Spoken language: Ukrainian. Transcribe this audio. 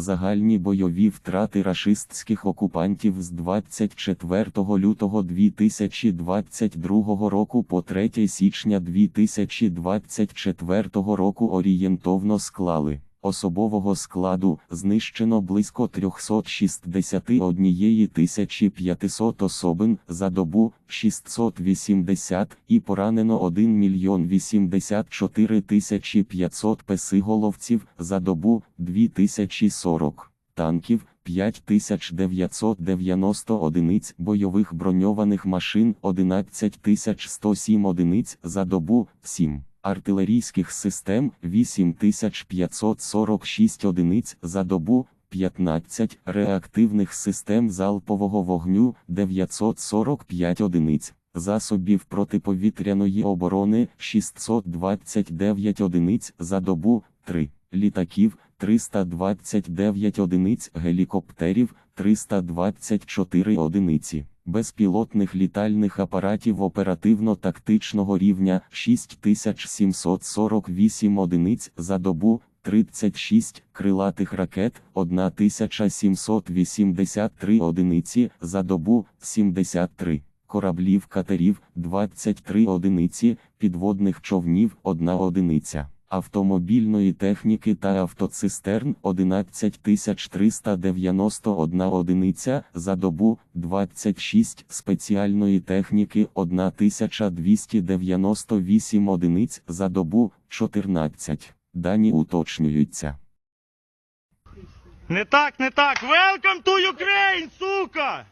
Загальні бойові втрати рашистських окупантів з 24 лютого 2022 року по 3 січня 2024 року орієнтовно склали. Особового складу знищено близько 361 500 особин за добу 680 і поранено 1 мільйон 84 500 песиголовців за добу 2040 танків 5990 одиниць бойових броньованих машин 11107 одиниць за добу 7 артилерійських систем 8546 одиниць за добу, 15 реактивних систем залпового вогню 945 одиниць, засобів протиповітряної оборони 629 одиниць за добу, 3 літаків 329 одиниць гелікоптерів 324 одиниці безпілотних літальних апаратів оперативно-тактичного рівня 6748 одиниць за добу, 36 крилатих ракет 1783 одиниці за добу, 73 кораблів катерів 23 одиниці, підводних човнів 1 одиниця. Автомобільної техніки та автоцистерн 11391 одиниця за добу, 26 спеціальної техніки 1298 одиниць за добу, 14. Дані уточнюються. Не так, не так. Welcome to Ukraine, сука!